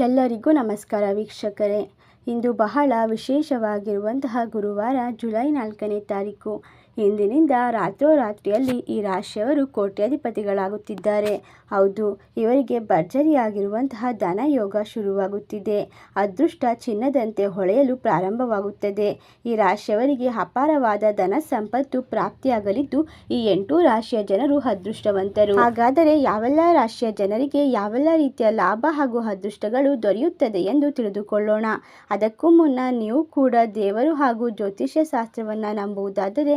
ಎಲ್ಲರಿಗೂ ನಮಸ್ಕಾರ ವೀಕ್ಷಕರೇ. ಇಂದು ಬಹಳ ವಿಶೇಷವಾಗಿರುವಂತಹ ಗುರುವಾರ ಜುಲೈ ನಾಲ್ಕನೇ ತಾರೀಕು. ಇಂದಿನಿಂದ ರಾತ್ರೋರಾತ್ರಿಯಲ್ಲಿ ಈ ರಾಶಿಯವರು ಕೋಟ್ಯಾಧಿಪತಿಗಳಾಗುತ್ತಿದ್ದಾರೆ. ಹೌದು, ಇವರಿಗೆ ಭರ್ಜರಿಯಾಗಿರುವಂತಹ ಧನಯೋಗ ಶುರುವಾಗುತ್ತಿದೆ. ಅದೃಷ್ಟ ಚಿನ್ನದಂತೆ ಹೊಳೆಯಲು ಪ್ರಾರಂಭವಾಗುತ್ತದೆ. ಈ ರಾಶಿಯವರಿಗೆ ಅಪಾರವಾದ ಧನ ಸಂಪತ್ತು ಪ್ರಾಪ್ತಿಯಾಗಲಿದ್ದು, ಈ ಎಂಟು ರಾಶಿಯ ಜನರು ಅದೃಷ್ಟವಂತರು. ಹಾಗಾದರೆ ಯಾವೆಲ್ಲ ರಾಶಿಯ ಜನರಿಗೆ ಯಾವೆಲ್ಲ ರೀತಿಯ ಲಾಭ ಹಾಗೂ ಅದೃಷ್ಟಗಳು ದೊರೆಯುತ್ತದೆ ಎಂದು ತಿಳಿದುಕೊಳ್ಳೋಣ. ಅದಕ್ಕೂ ಮುನ್ನ ನೀವು ಕೂಡ ದೇವರು ಹಾಗೂ ಜ್ಯೋತಿಷ್ಯ ಶಾಸ್ತ್ರವನ್ನು ನಂಬುವುದಾದರೆ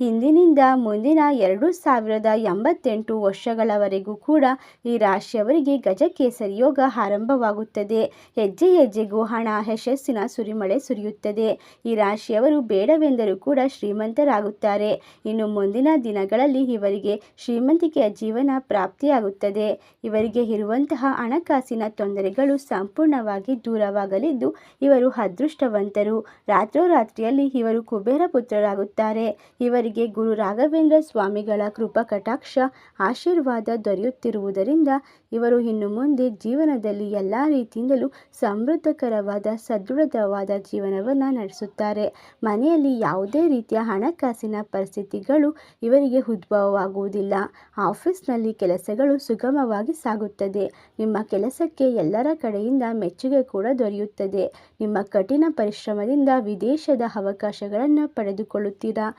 ಇಂದಿನಿಂದ ಮುಂದಿನ ಎರಡು ಸಾವಿರದ ಎಂಬತ್ತೆಂಟು ವರ್ಷಗಳವರೆಗೂ ಕೂಡ ಈ ರಾಶಿಯವರಿಗೆ ಗಜಕೇಸರಿ ಯೋಗ ಆರಂಭವಾಗುತ್ತದೆ. ಹೆಜ್ಜೆ ಹೆಜ್ಜೆಗೂ ಹಣ, ಯಶಸ್ಸಿನ ಸುರಿಮಳೆ ಸುರಿಯುತ್ತದೆ. ಈ ರಾಶಿಯವರು ಬೇಡವೆಂದರೂ ಕೂಡ ಶ್ರೀಮಂತರಾಗುತ್ತಾರೆ. ಇನ್ನು ಮುಂದಿನ ದಿನಗಳಲ್ಲಿ ಇವರಿಗೆ ಶ್ರೀಮಂತಿಕೆಯ ಜೀವನ ಪ್ರಾಪ್ತಿಯಾಗುತ್ತದೆ. ಇವರಿಗೆ ಇರುವಂತಹ ಹಣಕಾಸಿನ ತೊಂದರೆಗಳು ಸಂಪೂರ್ಣವಾಗಿ ದೂರವಾಗಲಿದ್ದು ಇವರು ಅದೃಷ್ಟವಂತರು. ರಾತ್ರೋರಾತ್ರಿಯಲ್ಲಿ ಇವರು ಕುಬೇರ ಪುತ್ರರಾಗುತ್ತಾರೆ. ಇವರಿಗೆ ಗುರು ರಾಘವೇಂದ್ರ ಸ್ವಾಮಿಗಳ ಕೃಪಾ ಕಟಾಕ್ಷ ಆಶೀರ್ವಾದ ದೊರೆಯುತ್ತಿರುವುದರಿಂದ ಇವರು ಇನ್ನು ಮುಂದೆ ಜೀವನದಲ್ಲಿ ಎಲ್ಲ ರೀತಿಯಿಂದಲೂ ಸಮೃದ್ಧಕರವಾದ, ಸದೃಢವಾದ ಜೀವನವನ್ನು ನಡೆಸುತ್ತಾರೆ. ಮನೆಯಲ್ಲಿ ಯಾವುದೇ ರೀತಿಯ ಹಣಕಾಸಿನ ಪರಿಸ್ಥಿತಿಗಳು ಇವರಿಗೆ ಉದ್ಭವವಾಗುವುದಿಲ್ಲ. ಆಫೀಸ್ನಲ್ಲಿ ಕೆಲಸಗಳು ಸುಗಮವಾಗಿ ಸಾಗುತ್ತದೆ. ನಿಮ್ಮ ಕೆಲಸಕ್ಕೆ ಎಲ್ಲರ ಕಡೆಯಿಂದ ಮೆಚ್ಚುಗೆ ಕೂಡ ದೊರೆಯುತ್ತದೆ. ನಿಮ್ಮ ಕಠಿಣ ಪರಿಶ್ರಮದಿಂದ ವಿದೇಶದ ಅವಕಾಶಗಳನ್ನು ಪಡೆದುಕೊಳ್ಳುತ್ತೀರಾ?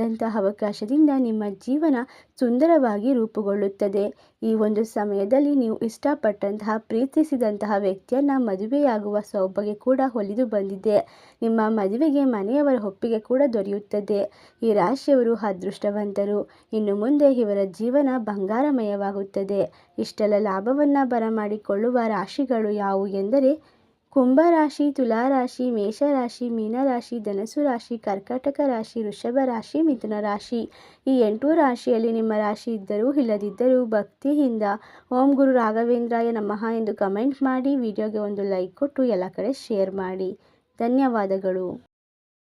ಬಂದಂಥ ಅವಕಾಶದಿಂದ ನಿಮ್ಮ ಜೀವನ ಸುಂದರವಾಗಿ ರೂಪುಗೊಳ್ಳುತ್ತದೆ. ಈ ಒಂದು ಸಮಯದಲ್ಲಿ ನೀವು ಇಷ್ಟಪಟ್ಟಂತಹ, ಪ್ರೀತಿಸಿದಂತಹ ವ್ಯಕ್ತಿಯನ್ನು ಮದುವೆಯಾಗುವ ಸೌಭಾಗ್ಯ ಕೂಡ ಒಲಿದು ಬಂದಿದೆ. ನಿಮ್ಮ ಮದುವೆಗೆ ಮನೆಯವರ ಒಪ್ಪಿಗೆ ಕೂಡ ದೊರೆಯುತ್ತದೆ. ಈ ರಾಶಿಯವರು ಅದೃಷ್ಟವಂತರು. ಇನ್ನು ಮುಂದೆ ಇವರ ಜೀವನ ಬಂಗಾರಮಯವಾಗುತ್ತದೆ. ಇಷ್ಟೆಲ್ಲ ಲಾಭವನ್ನು ಬರಮಾಡಿಕೊಳ್ಳುವ ರಾಶಿಗಳು ಯಾವುವು ಎಂದರೆ ಕುಂಭರಾಶಿ, ತುಲಾರಾಶಿ, ಮೇಷರಾಶಿ, ಮೀನರಾಶಿ ಧನಸು ರಾಶಿ ಕರ್ಕಾಟಕ ರಾಶಿ ವೃಷಭ ರಾಶಿ ಮಿಥುನ ರಾಶಿ ಈ ಎಂಟು ರಾಶಿಯಲ್ಲಿ ನಿಮ್ಮ ರಾಶಿ ಇದ್ದರೂ ಇಲ್ಲದಿದ್ದರೂ ಭಕ್ತಿಯಿಂದ ಓಂ ಗುರು ರಾಘವೇಂದ್ರಾಯ ನಮಃ ಎಂದು ಕಮೆಂಟ್ ಮಾಡಿ, ವಿಡಿಯೋಗೆ ಒಂದು ಲೈಕ್ ಕೊಟ್ಟು ಎಲ್ಲ ಕಡೆ ಶೇರ್ ಮಾಡಿ. ಧನ್ಯವಾದಗಳು.